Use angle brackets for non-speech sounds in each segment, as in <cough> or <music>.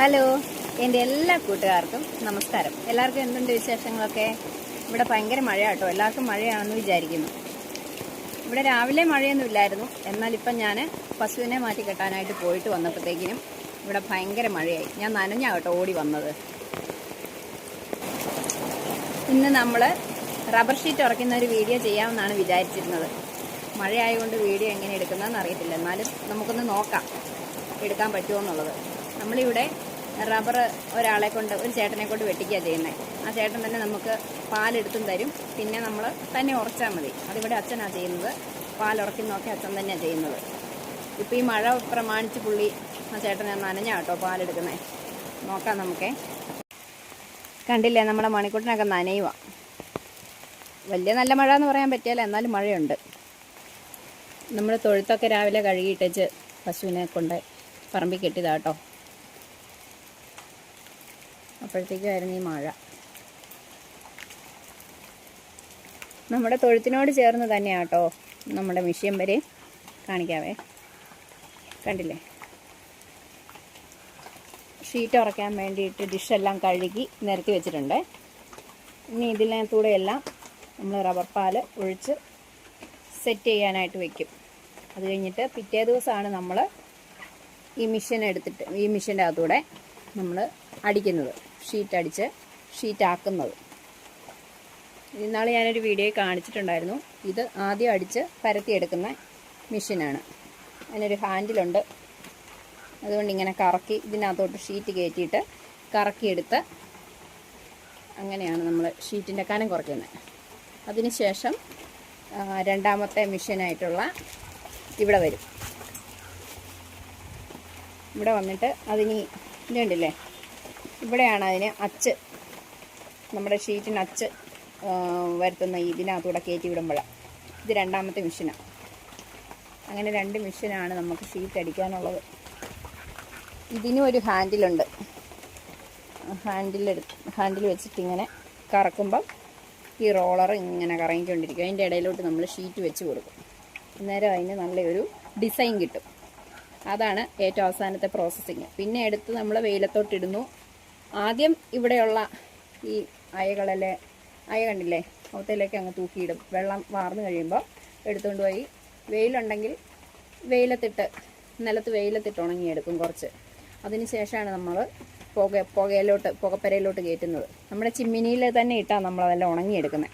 Hello എന്റെ എല്ലാ കൂട്ടുകാർക്കും നമസ്കാരം. എല്ലാവർക്കും എന്തുണ്ട് വിശേഷങ്ങളൊക്കെ? ഇവിടെ ഭയങ്കര മഴയാട്ടോ. എല്ലാവർക്കും മഴയാണെന്ന് വിചാരിക്കുന്നു. ഇവിടെ രാവിലെ മഴയൊന്നും ഇല്ലായിരുന്നു. എന്നാൽ ഇപ്പം ഞാൻ പശുവിനെ മാറ്റി കെട്ടാനായിട്ട് പോയിട്ട് വന്നപ്പോഴത്തേക്കിനും ഇവിടെ ഭയങ്കര മഴയായി. ഞാൻ നനഞ്ഞാ കേട്ടോ ഓടി വന്നത്. ഇന്ന് നമ്മൾ റബ്ബർ ഷീറ്റ് ഉറക്കുന്ന ഒരു വീഡിയോ ചെയ്യാമെന്നാണ് വിചാരിച്ചിരുന്നത്. മഴയായതുകൊണ്ട് വീഡിയോ എങ്ങനെ എടുക്കുന്നതെന്ന് അറിയത്തില്ല. എന്നാലും നമുക്കൊന്ന് നോക്കാം എടുക്കാൻ പറ്റുമോ എന്നുള്ളത്. നമ്മളിവിടെ റബ്ബർ ഒരാളെ കൊണ്ട് ഒരു ചേട്ടനെ കൊണ്ട് വെട്ടിക്കുക ചെയ്യുന്നത് ആ ചേട്ടൻ തന്നെ നമുക്ക് പാലെടുത്തും തരും. പിന്നെ നമ്മൾ തന്നെ ഉറച്ചാൽ മതി. അതിവിടെ അച്ഛനാണ് ചെയ്യുന്നത്. നോക്കി അച്ഛൻ തന്നെയാണ് ചെയ്യുന്നത്. ഇപ്പോൾ ഈ മഴ പ്രമാണിച്ച് പുള്ളി ആ ചേട്ടനെ നനഞ്ഞാ കേട്ടോ പാലെടുക്കുന്നത് നോക്കാം നമുക്കേ. കണ്ടില്ലേ നമ്മുടെ മണിക്കൂട്ടിനൊക്കെ നനയുക വലിയ നല്ല മഴ എന്ന് പറയാൻ പറ്റിയാലോ എന്നാലും മഴയുണ്ട്. നമ്മൾ തൊഴുത്തൊക്കെ രാവിലെ കഴുകിയിട്ടേച്ച് പശുവിനെ കൊണ്ട് പറമ്പിൽ കെട്ടിയതാട്ടോ അപ്പോഴത്തേക്കായിരുന്നു ഈ മഴ. നമ്മുടെ തൊഴുത്തിനോട് ചേർന്ന് തന്നെയാട്ടോ നമ്മുടെ മിഷ്യം വരെ കാണിക്കാവേ. കണ്ടില്ലേ? ഷീറ്റ് ഉറക്കാൻ വേണ്ടിയിട്ട് ഡിഷെല്ലാം കഴുകി നിരത്തി വെച്ചിട്ടുണ്ട്. ഇനി ഇതിനകത്തൂടെ എല്ലാം നമ്മൾ റബ്ബർ പാൽ ഒഴിച്ച് സെറ്റ് ചെയ്യാനായിട്ട് വെക്കും. അത് കഴിഞ്ഞിട്ട് പിറ്റേ ദിവസമാണ് നമ്മൾ ഈ മിഷൻ എടുത്തിട്ട് ഈ മിഷന്റെ അകത്തൂടെ നമ്മൾ അടിക്കുന്നത്. ഷീറ്റ് അടിച്ച് ഷീറ്റ് ആക്കുന്നത് ഇന്നാൾ ഞാനൊരു വീഡിയോ കാണിച്ചിട്ടുണ്ടായിരുന്നു. ഇത് ആദ്യം അടിച്ച് പരത്തിയെടുക്കുന്ന മെഷീനാണ്. അതിനൊരു ഹാൻഡിലുണ്ട്. അതുകൊണ്ട് ഇങ്ങനെ കറക്കി ഇതിനകത്തോട്ട് ഷീറ്റ് കയറ്റിയിട്ട് കറക്കിയെടുത്ത് അങ്ങനെയാണ് നമ്മൾ ഷീറ്റിന്റെ കനം കുറയ്ക്കുന്നത്. അതിനുശേഷം രണ്ടാമത്തെ മെഷീനായിട്ടുള്ള ഇവിടെ വരും. ഇവിടെ വന്നിട്ട് അതിനി ഇതുണ്ടല്ലേ? ഇവിടെയാണ് അതിന് അച്ച്. നമ്മുടെ ഷീറ്റിന് അച്ച് വരുത്തുന്ന ഇതിനകത്തൂടെ കയറ്റി വിടുമ്പോഴാണ് ഇത് രണ്ടാമത്തെ മെഷീനാണ് അങ്ങനെ രണ്ട് മെഷീനാണ് നമുക്ക് ഷീറ്റ് അടിക്കാനുള്ളത്. ഇതിനും ഒരു ഹാൻഡിലുണ്ട്. ഹാൻഡിൽ എടുത്ത് ഹാൻഡിൽ വെച്ചിട്ട് ഇങ്ങനെ കറക്കുമ്പം ഈ റോളർ ഇങ്ങനെ കറങ്ങിക്കൊണ്ടിരിക്കും. അതിന്റെ ഇടയിലോട്ട് നമ്മൾ ഷീറ്റ് വെച്ച് കൊടുക്കും. അന്നേരം അതിന് നല്ലൊരു ഡിസൈൻ കിട്ടും. അതാണ് ഏറ്റവും അവസാനത്തെ പ്രോസസ്സിങ്. പിന്നെ എടുത്ത് നമ്മൾ വെയിലത്തോട്ടിടുന്നു. ആദ്യം ഇവിടെയുള്ള ഈ അയകളല്ലേ അയ കണ്ടില്ലേ? അവത്തേലേക്ക് അങ്ങ് തൂക്കിയിടും. വെള്ളം വാർന്നു കഴിയുമ്പോൾ എടുത്തുകൊണ്ട് പോയി. വെയിലുണ്ടെങ്കിൽ വെയിലത്തിട്ട് നിലത്ത് വെയിലത്തിട്ട് ഉണങ്ങിയെടുക്കും കുറച്ച്. അതിന് ശേഷമാണ് നമ്മൾ പുക പുകയിലോട്ട് പുകപ്പരയിലോട്ട് കയറ്റുന്നത്. നമ്മുടെ ചിമ്മിനിയിൽ തന്നെ ഇട്ടാണ് നമ്മളതെല്ലാം ഉണങ്ങിയെടുക്കുന്നത്.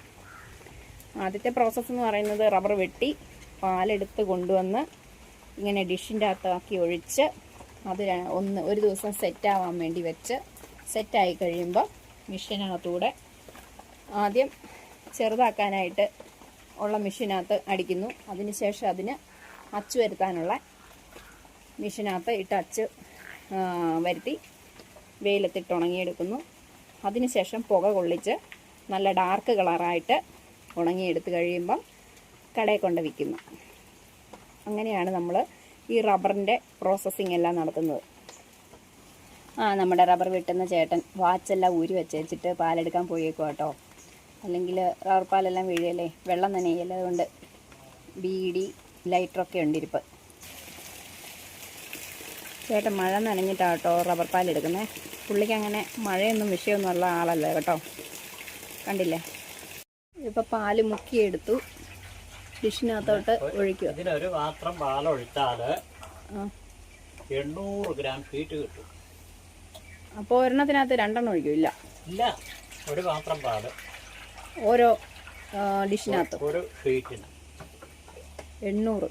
ആദ്യത്തെ പ്രോസസ്സ് എന്ന് പറയുന്നത് റബ്ബർ വെട്ടി പാലെടുത്ത് കൊണ്ടുവന്ന് ഇങ്ങനെ ഡിഷിന്റെ അകത്താക്കി ഒഴിച്ച് അത് ഒന്ന് ഒരു ദിവസം സെറ്റാവാൻ വേണ്ടി വെച്ച് സെറ്റായി കഴിയുമ്പോൾ മെഷീനകത്തൂടെ ആദ്യം ചെറുതാക്കാനായിട്ട് ഉള്ള മെഷീനകത്ത് അടിക്കുന്നു. അതിനുശേഷം അതിന് അച്ചു വരുത്താനുള്ള മെഷീനകത്ത് ഇട്ട് അച്ച് വരുത്തി വെയിലത്തിട്ട് ഉണങ്ങിയെടുക്കുന്നു. അതിനുശേഷം പുക കൊള്ളിച്ച് നല്ല ഡാർക്ക് കളറായിട്ട് ഉണങ്ങിയെടുത്ത് കഴിയുമ്പം കടയിൽ കൊണ്ട് വിൽക്കുന്നു. അങ്ങനെയാണ് നമ്മൾ ഈ റബ്ബറിന്റെ പ്രോസസ്സിംഗ് എല്ലാം നടത്തുന്നത്. ആ നമ്മുടെ റബ്ബർ വെട്ടുന്ന ചേട്ടൻ വാച്ചെല്ലാം ഊരി വെച്ചേച്ചിട്ട് പാലെടുക്കാൻ പോയേക്കും കേട്ടോ. അല്ലെങ്കിൽ റബ്ബർ പാലെല്ലാം വീഴല്ലേ? വെള്ളം നനയല്ലേ അതുകൊണ്ട് ബീഡി ലൈറ്ററൊക്കെ ഉണ്ട് ഇരിപ്പ്. ചേട്ടൻ മഴ നനഞ്ഞിട്ടാട്ടോ കേട്ടോ റബ്ബർ പാലെടുക്കുന്നത് പുള്ളിക്ക് അങ്ങനെ മഴയൊന്നും വിഷയമൊന്നും ഉള്ള ആളല്ല കേട്ടോ. കണ്ടില്ലേ? ഇപ്പോൾ പാൽ മുക്കിയെടുത്തു. ഡിഷിനകത്തോട്ട് ഒഴിക്കുക ഇതിനൊരു പാത്രം പാലൊഴിച്ചാൽ എണ്ണൂറ് ഗ്രാം ഷീറ്റ് കിട്ടും. അപ്പോൾ ഒരെണ്ണത്തിനകത്ത് രണ്ടെണ്ണം ഒഴിക്കില്ല. ഇല്ല ഒരു പാത്രം പാൽ ഓരോ ഡിഷിനകത്ത്. ഒരു ഷീറ്റിന് എണ്ണൂറ്.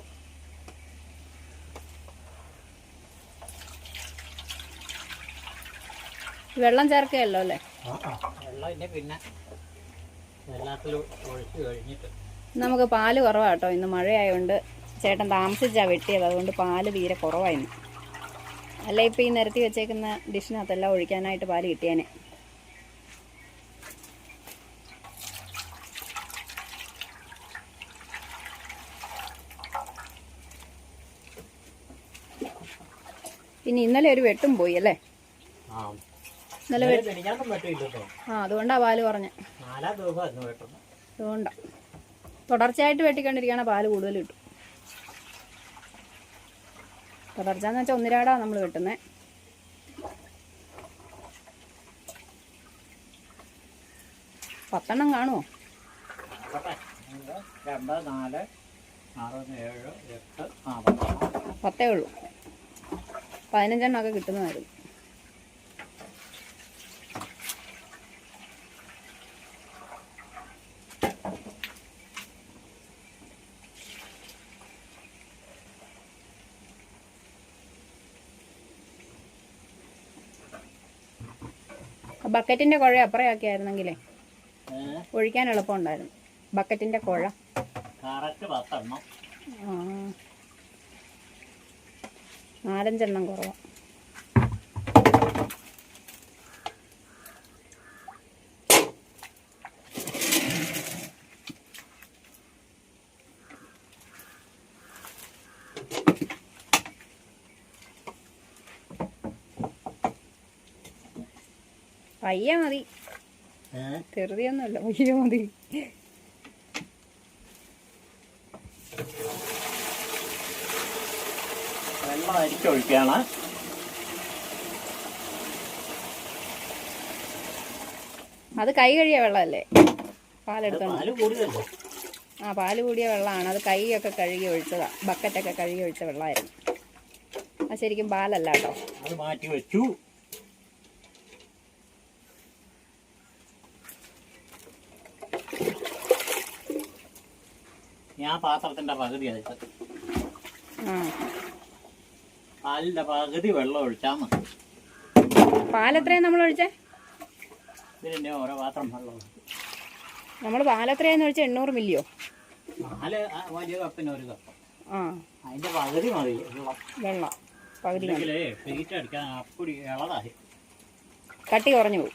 വെള്ളം ചേർക്കുകയല്ലോ അല്ലേ? വെള്ളം പിന്നെ നമുക്ക് പാൽ കുറവാട്ടോ ഇന്ന് മഴയായതുകൊണ്ട് ചേട്ടൻ താമസിച്ചാ വെട്ടിയത്. അതുകൊണ്ട് പാൽ തീരെ കുറവായിരുന്നു അല്ല ഇപ്പം ഈ നിരത്തി വെച്ചേക്കുന്ന ഡിഷിനകത്തെല്ലാം ഒഴിക്കാനായിട്ട് പാൽ കിട്ടിയേനെ. പിന്നെ ഇന്നലെ ഒരു വെട്ടും പോയി അല്ലേ? ആ. ഇന്നലെ ആ അതുകൊണ്ടാ പാൽ കുറഞ്ഞ അതുകൊണ്ടാ. തുടർച്ചയായിട്ട് വെട്ടിക്കൊണ്ടിരിക്കുകയാണ് പാൽ കൂടുതൽ കിട്ടും. പതർച്ചാന്ന് വെച്ചാൽ ഒന്നിരാടാ നമ്മൾ വെട്ടുന്നത് പത്തെണ്ണം കാണുമോ പത്തേ ഉള്ളൂ. പതിനഞ്ചെണ്ണമൊക്കെ കിട്ടുന്നതായിരുന്നു. ബക്കറ്റിന്റെ കുഴ അപ്പുറയാക്കിയായിരുന്നെങ്കിലേ ഏ, ഒഴിക്കാൻ എളുപ്പമുണ്ടായിരുന്നു ബക്കറ്റിന്റെ കുഴ. നാലഞ്ചെണ്ണം കുറവാ. പയ്യ മതി. ചെറുതിയൊന്നുമല്ല പയ്യ മതി. വെള്ളം അരിച്ചൊഴിക്കുകയാണ് അത് കൈ കഴിയ വെള്ളമല്ലേ? പാലെടുത്തോണ്ട് ആ പാൽ കൂടിയ വെള്ളമാണ്. അത് കൈയൊക്കെ കഴുകി ഒഴിച്ചതാ. ബക്കറ്റൊക്കെ കഴുകി ഒഴിച്ച വെള്ളമായിരുന്നു. അത് ശരിക്കും പാലല്ല കേട്ടോ. അത് മാറ്റി വെച്ചു. ഞാൻ പാത്രത്തിന്റെ പകുതി അയച്ചത് പാലിന്റെ പകുതി വെള്ളം ഒഴിച്ചാൽ മതി. പാലെത്രയും നമ്മൾ ഒഴിച്ചേ? ഇതിന്റെ ഓരോ പാത്രം വെള്ളം. നമ്മൾ പാലെത്രയാന്ന് ഒഴിച്ച? എണ്ണൂറ് മില്ലിയോ? നാല് വലിയ കപ്പിന് ഒരു കപ്പ്. ആ. അതിന്റെ പകുതി മതി. വെള്ളം. പകുതി അടിക്കാൻ അപ്പടി ഇളതായി. കട്ടി കുറഞ്ഞു പോകും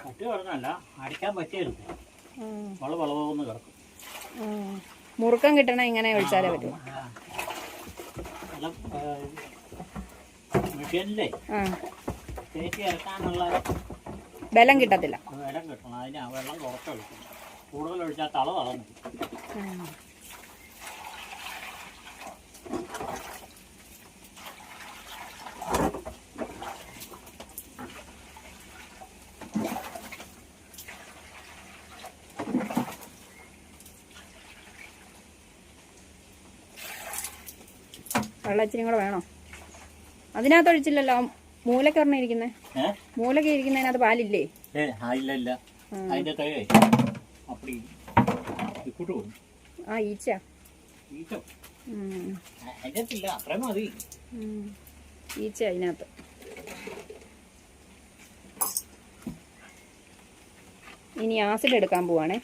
കട്ടി കുറഞ്ഞല്ല അടിക്കാൻ പറ്റിയത് വെള്ളം വള വളവെന്ന് കിടക്കും. മുറുക്കം കിട്ടണ ഇങ്ങനെ ഒഴിച്ചാലേ പറ്റൂ. ആ ബലം കിട്ടത്തില്ല. കിട്ടണം. അതിന് വെള്ളം കുറച്ചൊഴിക്കണം കൂടുതൽ ഒഴിച്ചാൽ തള തളന്നു വെള്ളം ഇച്ചിരി കൂടെ വേണോ? അതിനകത്ത് ഒഴിച്ചില്ലല്ലോ മൂലക്ക് പറഞ്ഞ ഇരിക്കുന്നേ. മൂലക്ക് ഇരിക്കുന്നതിനകത്ത് പാലില്ലേ? ആ ഈച്ച. ഈച്ച അതിനകത്ത്. ഇനി ആസിഡ് എടുക്കാൻ പോവാണേ.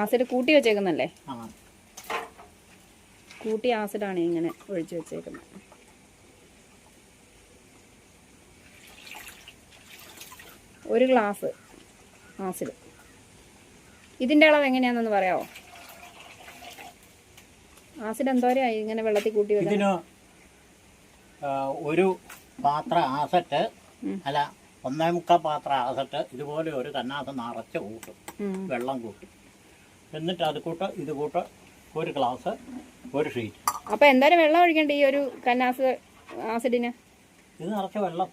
ആസിഡ് കൂട്ടി വെച്ചേക്കുന്നല്ലേ? ആ കൂട്ടി ആസിഡാണ് ഇങ്ങനെ ഒഴിച്ചു വെച്ചേക്കുന്നത്. ഒരു ഗ്ലാസ് ആസിഡ് ഇതിന്റെ അളവ് എങ്ങനെയാണെന്ന് പറയാമോ ആസിഡ് എന്തോരായി ഇങ്ങനെ വെള്ളത്തിൽ കൂട്ടി വെക്കാൻ? ഒരു പാത്ര ആസറ്റ്. അല്ല ഒന്നേ മുക്കാൽ പാത്ര ആസറ്റ് ഇതുപോലെ ഒരു കന്നാസം നിറച്ച് കൂട്ടും. വെള്ളം കൂട്ടും. എന്നിട്ട് അത് കൂട്ട് ഇത് കൂട്ട് ഒരു ഗ്ലാസ് ഒരു ഷീറ്റ് അപ്പൊ എന്തായാലും വെള്ളം ഒഴിക്കണ്ടേ ഈ ഒരു കന്നാസ് ആസിഡിന്? ഇത് നിറച്ച് വെള്ളം.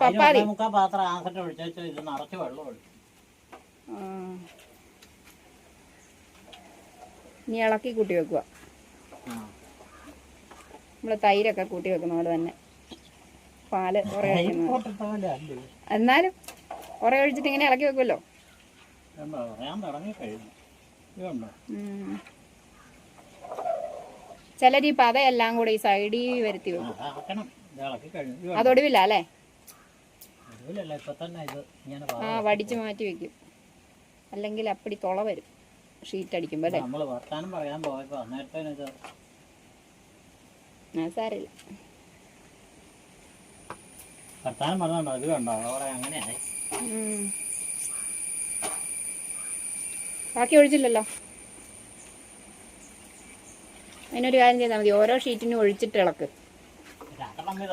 പപ്പാതി. മുക്കാൽ പാത്രം ആസിഡ് ഒഴിച്ചാൽ ഇത് നിറച്ച് വെള്ളം ഒഴിക്കും. ഇനി ഇളക്കി കൂട്ടി വെക്കുക. നമ്മൾ തൈരൊക്കെ കൂട്ടി വെക്കുന്ന പോലെ തന്നെ. പാൽ കുറേ? എന്നാലും കുറേ ഒഴിച്ചിട്ട് ഇങ്ങനെ ഇളക്കി വെക്കുമല്ലോ പറയാൻ തുടങ്ങി കഴിഞ്ഞു. ചിലർ ഈ പതയെല്ലാം കൂടെ ഈ സൈഡിൽ വരുത്തി വെക്കും. അതൊടുവില്ല അല്ലേ? ആ വടിച്ചു മാറ്റി വെക്കും. അല്ലെങ്കിൽ അപ്പടി തുള വരും. ഷീറ്റ് അടിക്കുമ്പോ അല്ലേ? ഇത് ആ സാരില്ല വർത്താനം പറഞ്ഞോണ്ടോ? ഇത് കണ്ടോ? അവിടെ അങ്ങനെയായി. ഉം. ബാക്കി ഒഴിച്ചില്ലല്ലോ? അതിനൊരു കാര്യം ചെയ്താൽ മതി. ഓരോ ഷീറ്റിനും ഒഴിച്ചിട്ട് ഇളക്ക്.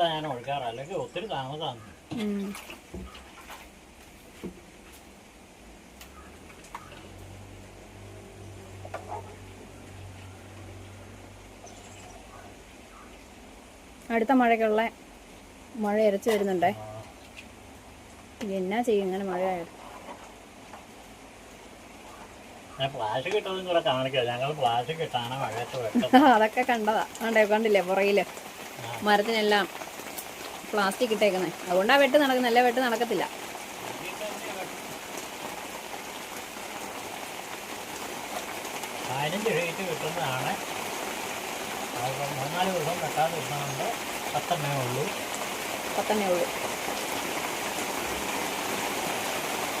ഞാൻ ഒഴിക്കാറ്. അല്ലെങ്കിൽ ഒത്തിരി താമസമാണ് ഉം. അടുത്ത മഴയ്ക്കുള്ള മഴ ഇരച്ചു വരുന്നുണ്ടേ. എന്നാ ചെയ്യും? ഇങ്ങനെ മഴ ആയത് ഞാൻ പ്ലാസ്റ്റിക് ഇട്ടതും കൂടെ കാണിക്കാം ഞങ്ങൾ പ്ലാസ്റ്റിക് ഇട്ടാണ് മഴയത്ത് വെട്ടം <laughs> അതൊക്കെ കണ്ടതാ. കണ്ടേ കണ്ടില്ലേ പുറകിൽ മരത്തിനെല്ലാം പ്ലാസ്റ്റിക് ഇട്ടേക്കുന്നേ. അതുകൊണ്ടാ വെട്ട് നടക്കുന്നത് അല്ലേ വെട്ട് നടക്കത്തില്ല. പതിനഞ്ച് ഷീറ്റ് കിട്ടുന്നതാണ്. അതിപ്പോൾ മൂന്നാൽ ദിവസം വെട്ടാതെ ഇരുന്നുകൊണ്ട് പത്തെണ്ണേ ഉള്ളൂ. പത്തന്നെ ഉള്ളൂ.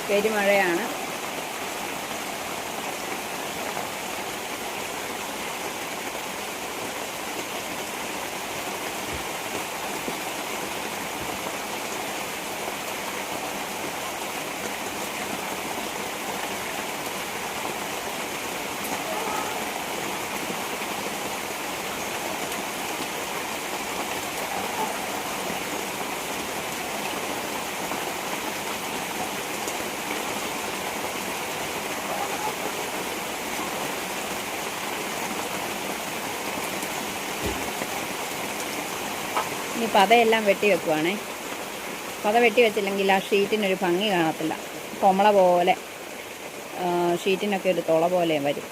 പെരുമഴയാണ്. പതയെല്ലാം വെട്ടി വെക്കുവാണേ. പത വെട്ടി വെച്ചില്ലെങ്കിൽ ആ ഷീറ്റിനൊരു ഭംഗി കാണത്തില്ല. കൊമള പോലെ ഷീറ്റിനൊക്കെ ഒരു തുള പോലെയും വരും.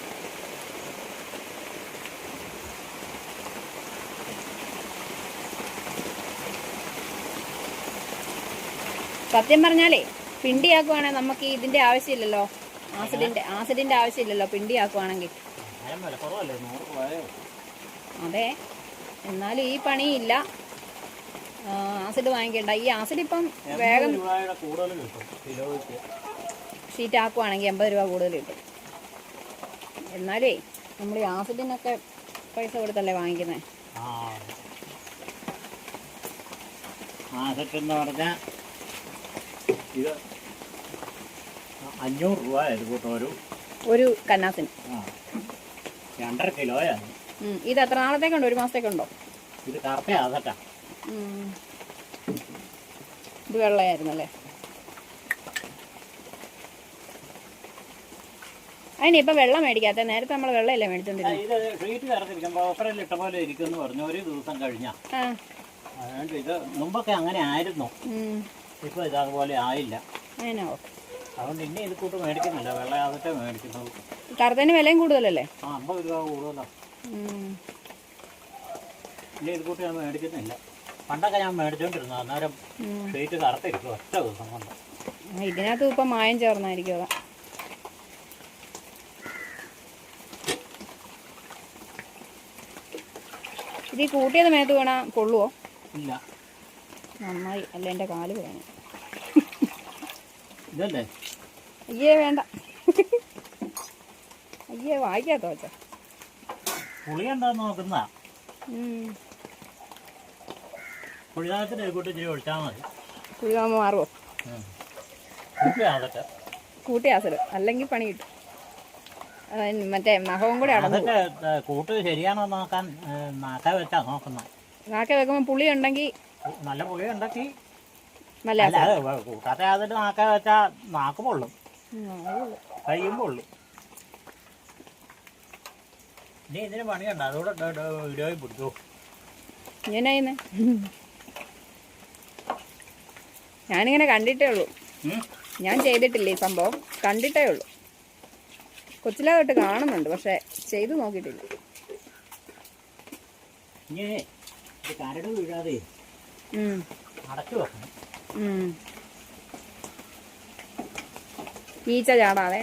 സത്യം പറഞ്ഞാലേ പിണ്ടിയാക്കുവാണെങ്കിൽ നമുക്ക് ഇതിന്റെ ആവശ്യമില്ലല്ലോ. ആസിഡിന്റെ ആസിഡിന്റെ ആവശ്യമില്ലല്ലോ പിണ്ടിയാക്കുവാണെങ്കിൽ. അതെ. എന്നാലും ഈ പണിയില്ല. ആസിഡ് വാങ്ങിക്കണ്ട. ഈ ആസിഡ് ഇപ്പം വേഗം ഷീറ്റ് ആക്കുവാണെങ്കിൽ എൺപത് രൂപ കൂടുതൽ കിട്ടും. എന്നാലേ നമ്മൾ ഈ ആസിഡിനൊക്കെ പൈസ കൊടുത്തല്ലേ വാങ്ങിക്കുന്നത് ആസിഡ് എന്ന് പറഞ്ഞാൽ ഇത് അഞ്ഞൂറ് രൂപ ഇത് ഒരു ഒരു കന്നാസിന്. രണ്ടര കിലോയാണ്. ഇത് എത്ര നാളത്തേക്കുണ്ടോ? ഒരു മാസത്തേക്കുണ്ടോ? ഇത് കറക്റ്റ് ഉം. ഇത് വെള്ളയായിരുന്നല്ലേ? അതിന് ഇപ്പൊ വെള്ളം മേടിക്കാത്ത നേരത്തെ നമ്മൾ വെള്ളമല്ലേ മേടിച്ചോണ്ടിരുന്നത് അങ്ങനെ ആയിരുന്നു. ആയില്ല. അതുകൊണ്ട് ഇനി ഇത് കൂട്ട് മേടിക്കുന്നില്ല. മേടിക്കുന്നത് കറുത്തതിന് വിലയും കൂടുതലല്ലേ? അമ്പത് രൂപ കൂടുതലാണ്. ഇനി ഇത് കൂട്ടി ഞാൻ മേടിക്കുന്നില്ല. പണ്ടൊക്കെ ഞാൻ മേടിച്ചോണ്ടിരുന്നു അന്നേരം. ഷീറ്റ് കറുത്തിരിക്കും ഒറ്റ ദിവസം കൊണ്ട്. ഇതിനകത്ത് ഇപ്പം മായം ചേർന്നായിരിക്കും അതാ. ഇത് ഈ കൂട്ടിയത് മേത്ത് വീണാ പൊള്ളുവോ ഇല്ല. നന്നായി. അല്ല എന്റെ കാൽ വേണം ഇതല്ലേ? അയ്യേ വേണ്ട. അയ്യേ വായിക്കാത്ത പുളി എന്താന്ന് നോക്കുന്ന ഒരു കൂട്ടി ഇച്ചിരി ഒഴിച്ചാൽ മതി. കുഴിതാമ മാറുമോ. കൂട്ടി ആസൽ അല്ലെങ്കിൽ പണി കിട്ടും. മറ്റേ നഖവും കൂടെ അതൊക്കെ കൂട്ട് ശരിയാണോ നോക്കാൻ നാക്ക വെച്ചാ നോക്കുന്നത് നാക്ക വെക്കുമ്പോൾ പുളി ഉണ്ടെങ്കിൽ നല്ല പുളി വ- കൂട്ടാത്ത അതിൽ നാക്ക വെച്ചാ നാക്ക് പൊള്ളും. കയ്യും പൊള്ളും. ഇനി ഇതിന് പണിയുണ്ട്. അതുകൂടെ വീഡിയോയിൽ പിടിച്ചു. ഇങ്ങനെ ഞാനിങ്ങനെ കണ്ടിട്ടേ ഉള്ളൂ. ഞാൻ ചെയ്തിട്ടില്ല ഈ സംഭവം. കണ്ടിട്ടേ ഉള്ളൂ. കൊച്ചിലെ തൊട്ട് കാണുന്നുണ്ട് പക്ഷെ ചെയ്തു നോക്കിയിട്ടില്ല. കരട് വീഴാതെ അടച്ചു വെക്കണം. ഈച്ച ചാടാതെ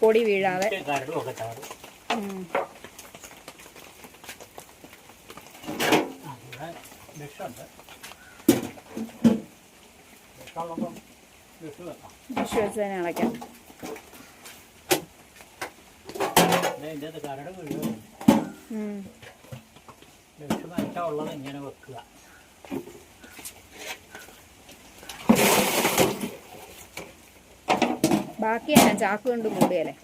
പൊടി വീഴാതെ. വിഷമുണ്ട്. വിഷു വെച്ച് തന്നെ അടയ്ക്കാം ദേ ഇതിന്റെ അകത്ത് കരട് വീഴും ഉം. വിഷു നനച്ചുള്ളത് ഇങ്ങനെ വെക്കുക ബാക്കി ചാക്ക് കൊണ്ട് കൂടിയല്ലേ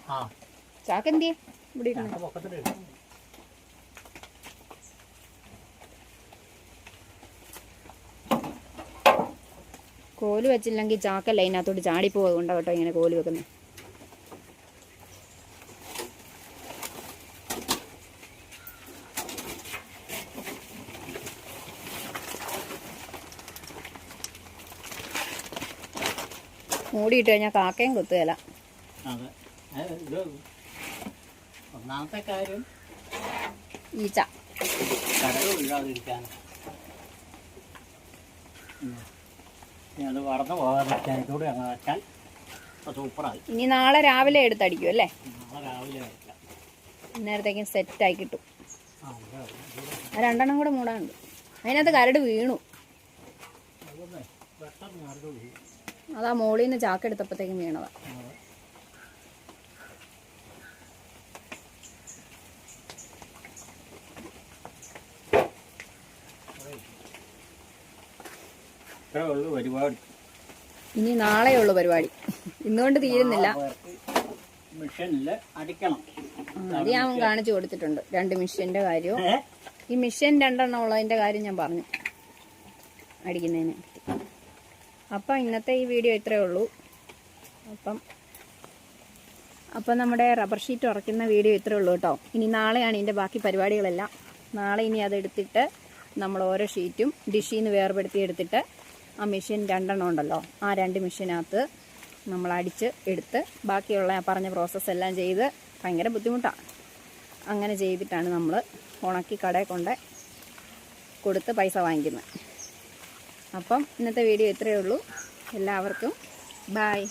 ചാക്ക് എന്തിയെ ഇവിടെ കോൽ വെച്ചില്ലെങ്കിൽ ചാക്കല്ല അതിനകത്തോട്ട് ചാടിപ്പോകും അതുകൊണ്ടാ കേട്ടോ ഇങ്ങനെ കോൽ വെക്കുന്നത് മൂടിയിട്ട് കഴിഞ്ഞാൽ കാക്കയും കുത്തുകയില്ല ഒന്നാമത്തെ കാര്യം ഈച്ച. കടകൾ വീഴാതിരിക്കാൻ അത് വളർന്നു പോകാതിരിക്കാൻ ഇതുകൂടെ അങ്ങ് വെച്ചാൽ സൂപ്പറായി. ഇനി നാളെ രാവിലെ എടുത്തടിക്കും അല്ലേ? നാളെ രാവിലെ സെറ്റായി കിട്ടും. രണ്ടെണ്ണം കൂടെ മൂടാനുണ്ട്. അതിനകത്ത് കരട് വീണു. അതാ മോളിൽ നിന്ന് ചാക്കെടുത്തപ്പോഴത്തേക്കും വീണതാ ഇത്രേ ഉള്ളൂ പരിപാടി. ഇനി നാളെയുള്ള പരിപാടി. ഇന്നുകൊണ്ട് തീരുന്നില്ല. മിഷനിൽ അടിക്കണം. ആ, അത് ഞാൻ കാണിച്ചു കൊടുത്തിട്ടുണ്ട്. രണ്ട് മിഷ്യന്റെ കാര്യവും. ഈ മിഷ്യൻ രണ്ടെണ്ണം ഉള്ളതിന്റെ കാര്യം ഞാൻ പറഞ്ഞു. അടിക്കുന്നതിന് അപ്പം ഇന്നത്തെ ഈ വീഡിയോ ഇത്രേ ഉള്ളൂ. അപ്പം അപ്പം നമ്മുടെ റബ്ബർ ഷീറ്റ് ഉറക്കുന്ന വീഡിയോ ഇത്രേ ഉള്ളൂ കേട്ടോ. ഇനി നാളെയാണ് ഇതിന്റെ ബാക്കി പരിപാടികളെല്ലാം. നാളെ ഇനി അതെടുത്തിട്ട് നമ്മൾ ഓരോ ഷീറ്റും ഡിഷിൽ നിന്ന് വേർപെടുത്തി എടുത്തിട്ട് ആ മെഷീൻ രണ്ടെണ്ണം ഉണ്ടല്ലോ. ആ രണ്ട് മെഷീനകത്ത് നമ്മൾ അടിച്ച് എടുത്ത് ബാക്കിയുള്ള ആ പറഞ്ഞ പ്രോസസ്സ് എല്ലാം ചെയ്ത് ഭയങ്കര ബുദ്ധിമുട്ടാണ് അങ്ങനെ ചെയ്തിട്ടാണ് നമ്മൾ ഉണക്കി കടയിൽ കൊണ്ട് കൊടുത്ത് പൈസ വാങ്ങിക്കുന്നത്. അപ്പം ഇന്നത്തെ വീഡിയോ ഇത്രയേ ഉള്ളൂ. എല്ലാവർക്കും ബായ്